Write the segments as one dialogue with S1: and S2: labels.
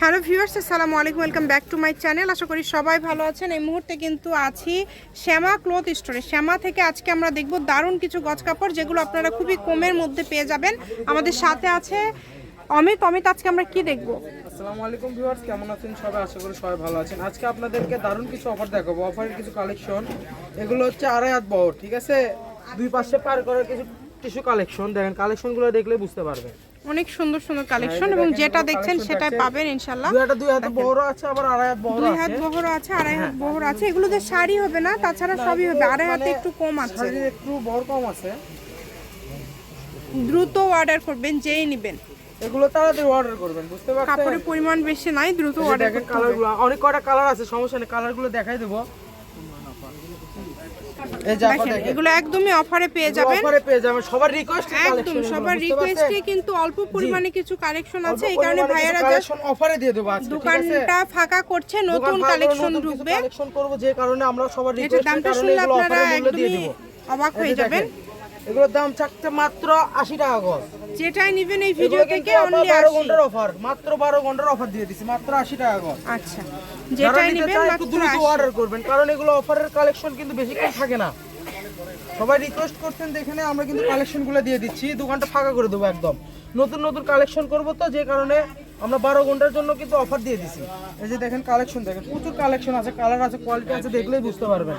S1: Hello viewers, আসসালামু আলাইকুম, welcome back to my channel. আশা করি সবাই ভালো আছেন। এই মুহূর্তে কিন্তু আছি শ্যামা ক্লথ স্টোরে। শ্যামা থেকে আজকে আমরা দেখব দারুণ কিছু গজ কাপড়, যেগুলো আপনারা খুবই কমের মধ্যে পেয়ে যাবেন। আমাদের সাথে আছে অমিত। অমিত, আজকে আমরা কি দেখব?
S2: আসসালামু আলাইকুম ভিউয়ার্স, কেমন আছেন সবাই? আশা করি সবাই ভালো আছেন। আজকে আপনাদেরকে দারুণ কিছু অফার দেখাবো। অফারের কিছু কালেকশন এগুলো হচ্ছে আড়াই হাত বহর, ঠিক আছে? দুই পাশে পার করার কিছু কিছু কালেকশন দেখেন কালেকশনগুলো দেখলে বুঝতে পারবেন।
S1: অনেক সুন্দর সুন্দর কালেকশন এবং যেটা দেখছেন সেটাই পাবেন ইনশাল্লাহ
S2: দুই দুই হাতে বহরও আছে আবার আড়াই হাত বহরও
S1: দুই হাত বহর আছে আড়াই হাত বহর আছে। এগুলো যে শাড়ি হবে না তাছাড়া সবই হবে। আড়াই হাতে
S2: মানে
S1: একটু কম আছে।
S2: শাড়ির একটু বহর কম আছে।
S1: দ্রুত অর্ডার করবেন যেই নেবেন।
S2: এগুলো তাড়াতাড়ি অর্ডার করবেন বুঝতে পারছেন?
S1: কাপড়ের পরিমাণ বেশি নাই দ্রুত অর্ডার
S2: দেখেন কালারগুলো অনেক কয়টা কালার আছে সমস্যা নেই কালারগুলো দেখাই দেবো।
S1: দেখেন এগুলো একদমই অফারে পেয়ে যাবেন।
S2: অফারে পেয়ে যাবেন। সবার রিকোয়েস্ট
S1: একদম সবার রিকোয়েস্টে কিন্তু অল্প পরিমাণে কিছু কালেকশন আছে এই কারণে ভাইয়ারা জাস্ট
S2: কালেকশন অফারে দিয়ে দেবো আজকে
S1: দোকানটা ফাঁকা করছে নতুন কালেকশন ঢুকবে।
S2: কালেকশন করব যে কারণে আমরা সবার
S1: এটার দামটা শুনলে আপনারা একদমই অবাক হয়ে যাবেন।
S2: এগুলোর দাম থাকছে মাত্র 80 টাকা গজ।
S1: যেটাই নেবেন এই ভিডিও থেকে অনলি
S2: 12 ঘণ্টার অফার মাত্র 12 ঘণ্টার অফার দিয়ে দিছি মাত্র 80 টাকা করে।
S1: আচ্ছা যেটাই নেবেন মাত্র
S2: দ্রুত অর্ডার করবেন কারণ এগুলো অফারের কালেকশন কিন্তু বেশি কম থাকে না। সবাই রিকোয়েস্ট করছেন দেখেনে আমরা কিন্তু কালেকশনগুলো দিয়ে দিচ্ছি দোকানটা ফাঁকা করে দেবো একদম। নতুন নতুন কালেকশন করব তো যে কারণে আমরা বারো ঘণ্টার জন্য কিন্তু অফার দিয়ে দিছি। এই যে দেখেন কালেকশন দেখেন প্রচুর কালেকশন আছে কালার আছে কোয়ালিটি আছে দেখলেই বুঝতে পারবেন।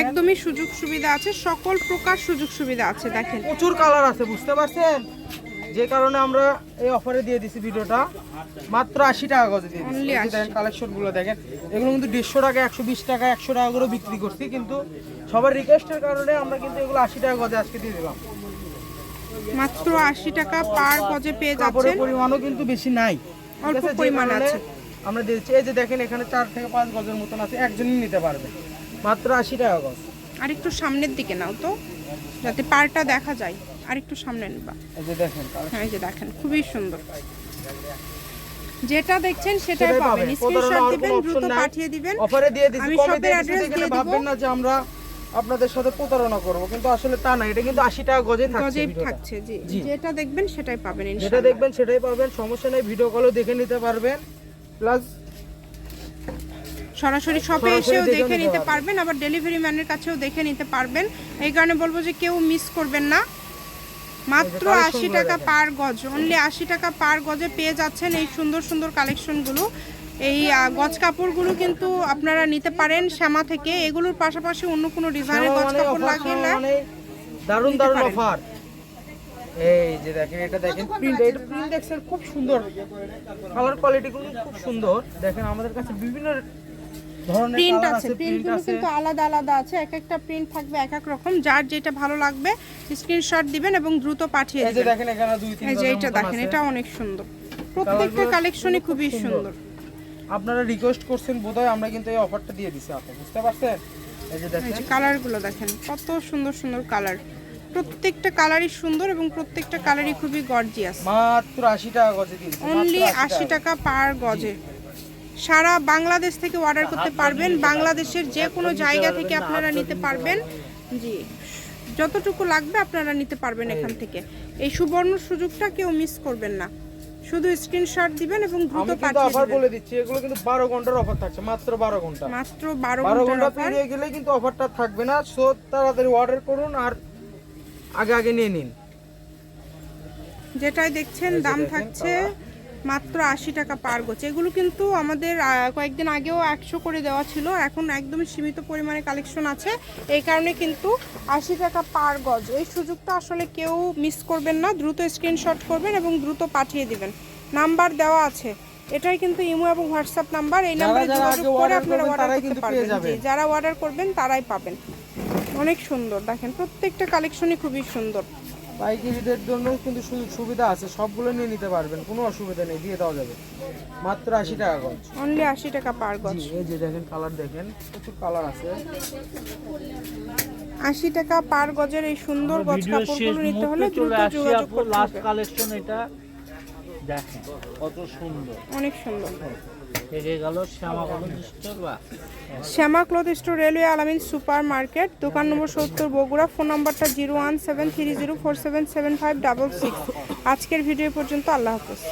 S1: একদমই সুযোগ সুবিধা আছে সকল প্রকার সুযোগ সুবিধা আছে দেখেন।
S2: প্রচুর কালার আছে বুঝতে পারছেন? যে কারণে আমরা এই অফারে দিয়ে দিছি ভিডিওটা। মাত্র আশি টাকা গজে দিয়ে দিচ্ছি দেখেন কালেকশনগুলো দেখেন। এগুলো কিন্তু দেড়শো টাকা একশো বিশ টাকা একশো টাকা করে বিক্রি করছি কিন্তু সবার রিকোয়েস্টের কারণে আমরা কিন্তু এগুলো আশি টাকা গজে আজকে দিয়ে দিলাম।
S1: মাত্র আশি টাকা পার গজে পেয়ে যাচ্ছেন।
S2: পরিমাণও কিন্তু বেশি নাই।
S1: অল্প পরিমাণ আছে।
S2: আমরা দিয়েছি এই যে দেখেন এখানে চার থেকে পাঁচ গজের মতন আছে একজনই নিতে পারবে। মাত্র আশি টাকা গজ।
S1: আর একটু সামনের দিকে নাও তো যাতে পারটা দেখা যায়। আর একটু সামনে নিবা।
S2: এই যে দেখেন
S1: হ্যাঁ এই যে দেখেন খুবই সুন্দর। যেটা দেখছেন সেটাই পাবেন। স্ক্রিনশট দিবেন দ্রুত পাঠিয়ে দিবেন।
S2: অফারে দিয়ে দিচ্ছি কমে দিয়ে দিচ্ছি ভাববেন না যে আমরা আপনাদের সাথে প্রতারণা করব কিন্তু আসলে তা না এটা কিন্তু আশি টাকা গজে থাকছে
S1: গজে থাকছে জি। যেটা দেখবেন সেটাই পাবেন
S2: যেটা দেখবেন সেটাই পাবেন সমস্যা নেই ভিডিও কলও দেখে নিতে পারবেন। প্লাস
S1: সরাসরি শপে এসেও দেখে
S2: নিতে পারবেন।
S1: আবার ডেলিভারি ম্যানের কাছেও দেখে নিতে পারবেন। এই কারণে বলব যে কেউ মিস করবেন না। মাত্র আশি টাকা পার গজ অনলি আশি টাকা পার গজে পেয়ে যাচ্ছেন এই সুন্দর সুন্দর কালেকশনগুলো এই গজ কাপড়গুলো কিন্তু আপনারা নিতে পারেন শ্যামা থেকে। এগুলোর পাশাপাশি অন্য কোনো ডিজাইনের গজ
S2: মানে
S1: কাপড় লাগে না।
S2: মানে দারুণ
S1: নিতে
S2: দারুণ অফার। এই যে দেখেন এটা দেখেন প্রিন্ট এটা প্রিন্ট দেখছেন খুব সুন্দর। কালার কোয়ালিটি গুলো খুব সুন্দর। দেখেন আমাদের কাছে বিভিন্ন
S1: প্রিন্ট আছে
S2: আছে প্রিন্ট
S1: প্রিন্টগুলো
S2: আছে।
S1: কিন্তু আলাদা আলাদা আছে এক একটা প্রিন্ট থাকবে এক এক রকম। যার যেটা ভালো লাগবে স্ক্রিনশট দিবেন এবং দ্রুত পাঠিয়ে
S2: এই যে দেখেন এখানে দুই তিন
S1: এই যে এটা দেখেন এটা অনেক সুন্দর। প্রত্যেকটা কালেকশনই খুবই সুন্দর।
S2: আপনারা রিকোয়েস্ট করছেন বোধহয় আমরা কিন্তু এই অফারটা দিয়ে দিছি আপনি বুঝতে পারছেন? এই যে দেখেন
S1: যে কালারগুলো দেখেন কত সুন্দর সুন্দর কালার প্রত্যেকটা কালারই সুন্দর এবং প্রত্যেকটা কালারই খুবই গর্জিয়াস
S2: মাত্র আশি টাকা গজে দিয়েছি
S1: অনলি আশি টাকা। পার গজে। সারা বাংলাদেশ থেকে অর্ডার করতে পারবেন বাংলাদেশের যে কোনো জায়গা থেকে আপনারা নিতে পারবেন। জি যতটুকু লাগবে আপনারা নিতে পারবেন এখান থেকে। এই সুবর্ণ সুযোগটা কেউ মিস করবেন না। শুধু স্ক্রিনশট দিবেন এবং দ্রুত পাঠিয়ে
S2: অফার
S1: দিবেন।
S2: বলে দিচ্ছি এগুলো কিন্তু বারো ঘণ্টার অফার থাকছে মাত্র বারো ঘণ্টা।
S1: মাত্র বারো
S2: বারো ঘণ্টার
S1: ঘণ্টা
S2: পেরিয়ে গেলে কিন্তু অফারটা থাকবে না সো তাড়াতাড়ি অর্ডার করুন আর আগে আগে নিয়ে নিন।
S1: যেটাই দেখছেন দাম থাকছে মাত্র আশি টাকা পার গোছ। এগুলো কিন্তু আমাদের কয়েকদিন আগেও একশো করে দেওয়া ছিল এখন একদমই সীমিত পরিমাণে কালেকশন আছে। এই কারণে কিন্তু আশি টাকা পার গজ এই সুযোগটা আসলে কেউ মিস করবেন না দ্রুত স্ক্রিনশট করবেন এবং দ্রুত পাঠিয়ে দিবেন। নাম্বার দেওয়া আছে। এটাই কিন্তু ইমো এবং হোয়াটসঅ্যাপ নাম্বার এই নাম্বারে যোগাযোগ করে আপনারা অর্ডার করতে পারবেন। যারা অর্ডার করবেন তারাই পাবেন। অনেক সুন্দর দেখেন প্রত্যেকটা কালেকশনই খুবই সুন্দর।
S2: পাইকারিদের জন্য কিন্তু সুযোগ সুবিধা আছে সবগুলো নিয়ে নিতে পারবেন কোনো অসুবিধা নেই দিয়ে দেওয়া যাবে। মাত্র আশি টাকা গজ।
S1: অনলি আশি টাকা পার গজ।
S2: এই যে দেখেন কালার দেখেন প্রচুর কালার আছে।
S1: আশি টাকা পার গজের এই সুন্দর গজ কাপড়গুলো নিতে হলে দ্রুত যোগাযোগ করতে
S3: লাস্ট কালেকশন এটা। দেখেন কত সুন্দর।
S1: অনেক সুন্দর। Shyama cloth store, railway Alamin super market দোকান নম্বর সত্তর, বগুড়া, ফোন নম্বরটা zero one seven three zero four seven seven five double six. আজকের ভিডিও পর্যন্ত আল্লাহ হাফেজ।